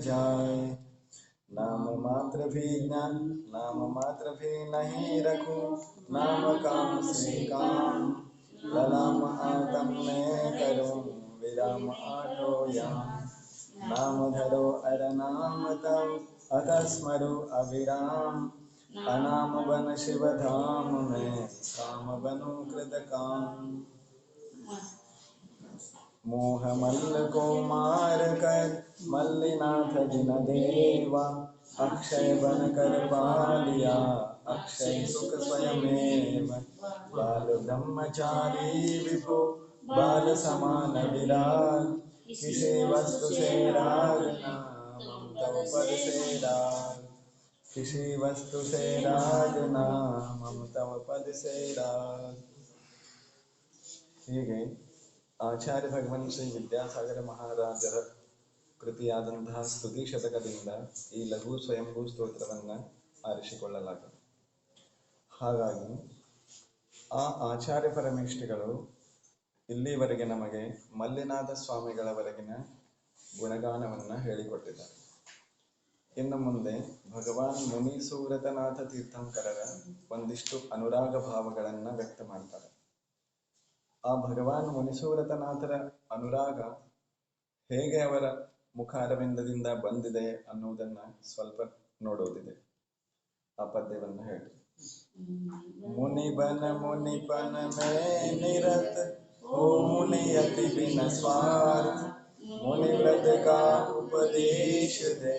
जाए। नाम मात्र भी ज्ञान नाम मात्र भी नहीं रखो। नाम काम से काम ललाम आदम में करो, विराम आठो याम। नाम धरो अर नाम तव अत स्मरो अविराम अनाम बन शिव धाम में, काम बनो कृत काम। मोह मल्ल को मार कर मल्लिनाथ दिन देवा, अक्षय बन कर पालिया, अक्षय सुख स्वयमेव। बाल ब्रह्मचारी विभो, बाल समान विराग किसी वस्तु से राग नाम तव पद से राग किसी वस्तु से राग नाम तव पद से राग ಹೀಗೆ ಆಚಾರ್ಯ ಭಗವನ್ ಶ್ರೀ ವಿದ್ಯಾಸಾಗರ ಮಹಾರಾಜರ ಕೃತಿಯಾದಂತಹ ಸ್ತುತಿ ಶತಕದಿಂದ ಈ ಲಘು ಸ್ವಯಂಭೂ ಸ್ತೋತ್ರವನ್ನು ಆರಿಸಿಕೊಳ್ಳಲಾಗಿದೆ ಹಾಗಾಗಿ ಆ ಆಚಾರ್ಯ ಪರಮೇಷ್ಠಿಗಳು ಇಲ್ಲಿವರೆಗೆ ನಮಗೆ ಮಲ್ಲಿನಾಥ ಸ್ವಾಮಿಗಳವರೆಗಿನ ಗುಣಗಾನವನ್ನು ಹೇಳಿಕೊಟ್ಟಿದ್ದಾರೆ. ಇನ್ನು ಮುಂದೆ ಭಗವಾನ್ ಮುನಿಸೂರತನಾಥ ತೀರ್ಥಂಕರರ ಒಂದಿಷ್ಟು ಅನುರಾಗ ಭಾವಗಳನ್ನು ವ್ಯಕ್ತ ಮಾಡ್ತಾರೆ. ಆ ಭಗವಾನ್ ಮುನಿಸೂರತನಾಥರ ಅನುರಾಗ ಹೇಗೆ ಅವರ ಮುಖ ಅರವಿಂದದಿಂದ ಬಂದಿದೆ ಅನ್ನುವುದನ್ನ ಸ್ವಲ್ಪ ನೋಡುವುದಿದೆ ಆ ಪದ್ಯವನ್ನು ಹೇಳಿ ಮುನಿಬನ ಮುನಿಪನ ಮೇ ನಿರತ ओ मुनि अति बिन स्वार्थ मुनि व्रत का उपदेश दे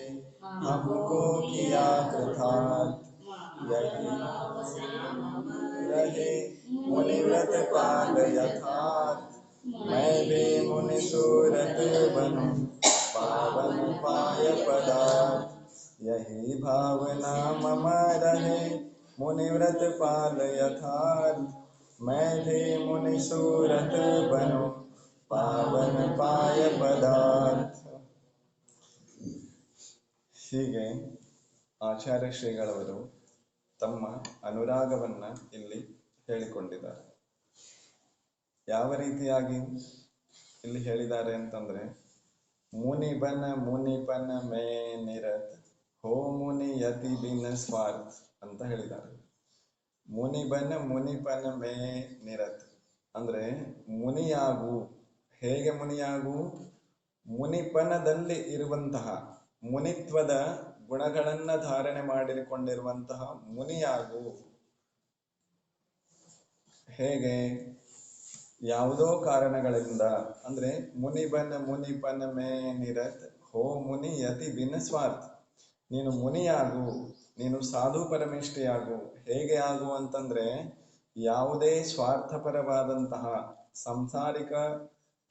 हमको किया कृतार्थ यही रहे मुनि व्रत पाल यथार्थ मैं भी मुनि सूरत बनूं पावन पाय पदार्थ यही भावना मम रहे मुनि व्रत पाल यथार्थ मैं भी मुनि सूरत बनो ಪಾವನ ಪಾಯ ಪದಾರ್ಥ ಹೀಗೆ ಆಚಾರ್ಯ ಶ್ರೀಗಳವರು ತಮ್ಮ ಅನುರಾಗವನ್ನ ಇಲ್ಲಿ ಹೇಳಿಕೊಂಡಿದ್ದಾರೆ. ಯಾವ ರೀತಿಯಾಗಿ ಇಲ್ಲಿ ಹೇಳಿದ್ದಾರೆ ಅಂತಂದ್ರೆ, ಮುನಿಬನ ಮುನಿಪನ ಮೇ ನಿರತ್ ಹೋ ಮುನಿ ಯತಿ ಬಿನ ಸ್ವಾರ್ಥ ಅಂತ ಹೇಳಿದ್ದಾರೆ. ಮುನಿಬನ ಮುನಿಪನ ಮೇ ನಿರತ್ ಅಂದ್ರೆ ಮುನಿಯಾಗು. ಹೇಗೆ ಮುನಿಯಾಗು? ಮುನಿಪನದಲ್ಲಿ ಇರುವಂತಹ ಮುನಿತ್ವದ ಗುಣಗಳನ್ನ ಧಾರಣೆ ಮಾಡಿಕೊಂಡಿರುವಂತಹ ಮುನಿಯಾಗು. ಹೇಗೆ? ಯಾವುದೋ ಕಾರಣಗಳಿಂದ, ಅಂದ್ರೆ ಮುನಿಬನ ಮುನಿಪನ ಮೇ ನಿರತ್, ಹೋ ಮುನಿ ಯತಿ ಭಿನ್ನ ಸ್ವಾರ್ಥ. ನೀನು ಮುನಿಯಾಗು, ನೀನು ಸಾಧು ಪರಮೇಷ್ಠಿಯಾಗು. ಹೇಗೆ ಆಗು ಅಂತಂದ್ರೆ, ಯಾವುದೇ ಸ್ವಾರ್ಥಪರವಾದಂತಹ ಸಂಸಾರಿಕ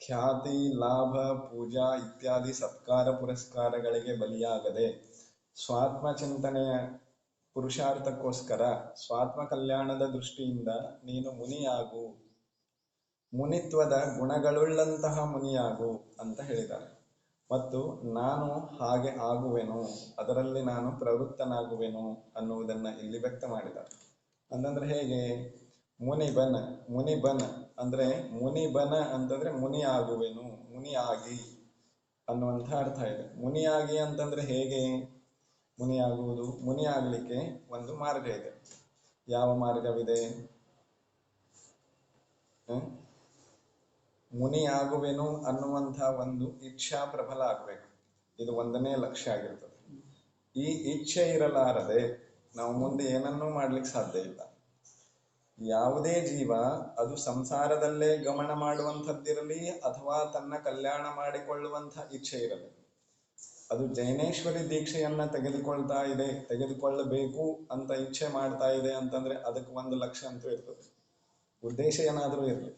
ಖ್ಯಾತಿ, ಲಾಭ, ಪೂಜಾ ಇತ್ಯಾದಿ ಸತ್ಕಾರ ಪುರಸ್ಕಾರಗಳಿಗೆ ಬಲಿಯಾಗದೆ ಸ್ವಾತ್ಮ ಚಿಂತನೆಯ ಪುರುಷಾರ್ಥಕ್ಕೋಸ್ಕರ ಸ್ವಾತ್ಮ ಕಲ್ಯಾಣದ ದೃಷ್ಟಿಯಿಂದ ನೀನು ಮುನಿಯಾಗು. ಮುನಿತ್ವದ ಗುಣಗಳುಳ್ಳಂತಹ ಮುನಿಯಾಗು ಅಂತ ಹೇಳಿದ್ದಾರೆ. ಮತ್ತು ನಾನು ಹಾಗೆ ಆಗುವೆನು, ಅದರಲ್ಲಿ ನಾನು ಪ್ರವೃತ್ತನಾಗುವೆನು ಅನ್ನುವುದನ್ನ ಇಲ್ಲಿ ವ್ಯಕ್ತ ಮಾಡಿದ್ದಾರೆ. ಅಂತಂದ್ರೆ ಹೇಗೆ? ಮುನಿಬನ ಮುನಿಬನ ಅಂದ್ರೆ ಮುನಿಬನ ಅಂತಂದ್ರೆ ಮುನಿ ಆಗುವೆನು ಮುನಿಯಾಗಿ ಅನ್ನುವಂಥ ಅರ್ಥ ಇದೆ. ಮುನಿಯಾಗಿ ಅಂತಂದ್ರೆ ಹೇಗೆ? ಮುನಿ ಆಗುವುದು ಮುನಿ ಆಗ್ಲಿಕ್ಕೆ ಒಂದು ಮಾರ್ಗ ಇದೆ. ಯಾವ ಮಾರ್ಗವಿದೆ? ಮುನಿಯಾಗುವೆನು ಅನ್ನುವಂತಹ ಒಂದು ಇಚ್ಛಾ ಪ್ರಬಲ ಆಗಬೇಕು ಇದು ಒಂದನೇ ಲಕ್ಷ್ಯ ಆಗಿರ್ತದೆ. ಈ ಇಚ್ಛೆ ಇರಲಾರದೆ ನಾವು ಮುಂದೆ ಏನನ್ನೂ ಮಾಡ್ಲಿಕ್ಕೆ ಸಾಧ್ಯ ಇಲ್ಲ. ಯಾವುದೇ ಜೀವ ಅದು ಸಂಸಾರದಲ್ಲೇ ಗಮನ ಮಾಡುವಂಥದ್ದಿರಲಿ ಅಥವಾ ತನ್ನ ಕಲ್ಯಾಣ ಮಾಡಿಕೊಳ್ಳುವಂಥ ಇಚ್ಛೆ ಇರಲಿ. ಅದು ಜೈನೇಶ್ವರಿ ದೀಕ್ಷೆಯನ್ನ ತೆಗೆದುಕೊಳ್ತಾ ಇದೆ, ತೆಗೆದುಕೊಳ್ಳಬೇಕು ಅಂತ ಇಚ್ಛೆ ಮಾಡ್ತಾ ಇದೆ ಅಂತಂದ್ರೆ ಅದಕ್ಕೆ ಒಂದು ಲಕ್ಷ್ಯ ಅಂತೂ ಇರ್ತದೆ. ಉದ್ದೇಶ ಏನಾದರೂ ಇರಲಿ.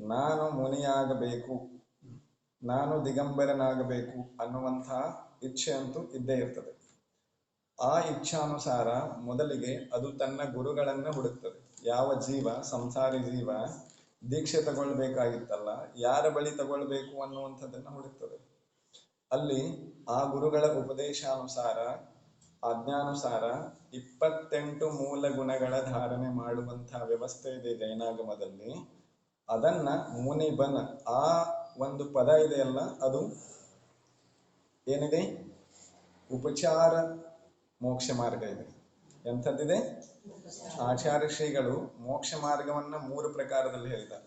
ನಾನು ಮುನಿಯಾಗಬೇಕು, ನಾನು ದಿಗಂಬರನಾಗಬೇಕು ಅನ್ನುವಂತಹ ಇಚ್ಛೆ ಅಂತೂ ಇದ್ದೇ ಇರ್ತದೆ. ಆ ಇಚ್ಛಾನುಸಾರ ಮೊದಲಿಗೆ ಅದು ತನ್ನ ಗುರುಗಳನ್ನ ಹುಡುಕ್ತದೆ. ಯಾವ ಜೀವ, ಸಂಸಾರಿ ಜೀವ ದೀಕ್ಷೆ ತಗೊಳ್ಬೇಕಾಗಿತ್ತಲ್ಲ, ಯಾರ ಬಳಿ ತಗೊಳ್ಬೇಕು ಅನ್ನುವಂಥದ್ದನ್ನ ಹುಡುಕ್ತದೆ. ಅಲ್ಲಿ ಆ ಗುರುಗಳ ಉಪದೇಶಾನುಸಾರ ಆಜ್ಞಾನುಸಾರ ಇಪ್ಪತ್ತೆಂಟು ಮೂಲ ಗುಣಗಳ ಧಾರಣೆ ಮಾಡುವಂತಹ ವ್ಯವಸ್ಥೆ ಇದೆ ಜೈನಾಗಮದಲ್ಲಿ. ಅದನ್ನ ಮುನಿಬನ, ಆ ಒಂದು ಪದ ಇದೆಯಲ್ಲ ಅದು ಏನಿದೆ? ಉಪಚಾರ ಮೋಕ್ಷ ಮಾರ್ಗ ಇದೆ. ಎಂಥದ್ದಿದೆ? ಆಚಾರ್ಯ ಶ್ರೀಗಳು ಮೋಕ್ಷ ಮಾರ್ಗವನ್ನ ಮೂರು ಪ್ರಕಾರದಲ್ಲಿ ಹೇಳಿದ್ದಾರೆ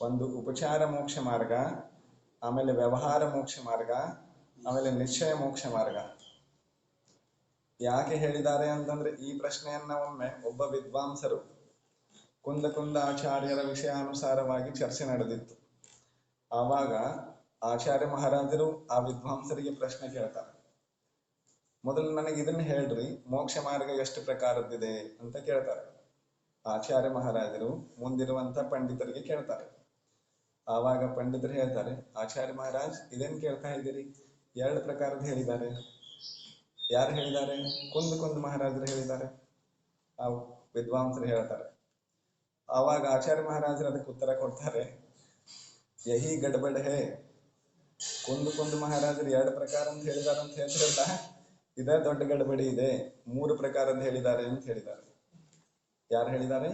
ಒಂದು ಉಪಚಾರ ಮೋಕ್ಷ ಮಾರ್ಗ ಆಮೇಲೆ ವ್ಯವಹಾರ ಮೋಕ್ಷ ಮಾರ್ಗ, ಆಮೇಲೆ ನಿಶ್ಚಯ ಮೋಕ್ಷ ಮಾರ್ಗ. ಯಾಕೆ ಹೇಳಿದ್ದಾರೆ ಅಂತಂದ್ರೆ ಈ ಪ್ರಶ್ನೆಯನ್ನ ಒಮ್ಮೆ ಒಬ್ಬ ವಿದ್ವಾಂಸರು ಕುಂದ ಕುಂದ ಆಚಾರ್ಯರ ವಿಷಯಾನುಸಾರವಾಗಿ ಚರ್ಚೆ ನಡೆದಿತ್ತು. ಆವಾಗ ಆಚಾರ್ಯ ಮಹಾರಾಜರು ಆ ವಿದ್ವಾಂಸರಿಗೆ ಪ್ರಶ್ನೆ ಕೇಳ್ತಾರೆ. ಮೊದಲು ನನಗೆ ಇದನ್ನ ಹೇಳ್ರಿ, ಮೋಕ್ಷ ಮಾರ್ಗ ಎಷ್ಟು ಪ್ರಕಾರದ್ದಿದೆ ಅಂತ ಕೇಳ್ತಾರೆ. ಆಚಾರ್ಯ ಮಹಾರಾಜರು ಮುಂದಿರುವಂತ ಪಂಡಿತರಿಗೆ ಕೇಳ್ತಾರೆ. ಆವಾಗ ಪಂಡಿತರು ಹೇಳ್ತಾರೆ, ಆಚಾರ್ಯ ಮಹಾರಾಜ್, ಇದೇನು ಕೇಳ್ತಾ ಇದ್ದೀರಿ? ಎರಡು ಪ್ರಕಾರದ ಹೇಳಿದ್ದಾರೆ. ಯಾರು ಹೇಳಿದ್ದಾರೆ? ಕುಂದು ಕುಂದು ಮಹಾರಾಜರು ಹೇಳಿದ್ದಾರೆ. ಆ ವಿದ್ವಾಂಸರು ಹೇಳ್ತಾರೆ. ಆವಾಗ ಆಚಾರ್ಯ ಮಹಾರಾಜರು ಅದಕ್ಕೆ ಉತ್ತರ ಕೊಡ್ತಾರೆ, ಯಹಿ ಗಡ್ಬಡ್ ಹೇ, ಕುಂದು ಕುಂದು ಮಹಾರಾಜರು ಎರಡು ಪ್ರಕಾರ ಅಂತ ಹೇಳಿದ್ದಾರೆ ಅಂತ ಹೇಳ್ತಿರಲ್ಲ, ಇದೇ ದೊಡ್ಡ ಗಡಬಡಿ ಇದೆ, ಮೂರು ಪ್ರಕಾರದ ಹೇಳಿದ್ದಾರೆ ಅಂತ ಹೇಳಿದ್ದಾರೆ. ಯಾರು ಹೇಳಿದ್ದಾರೆ?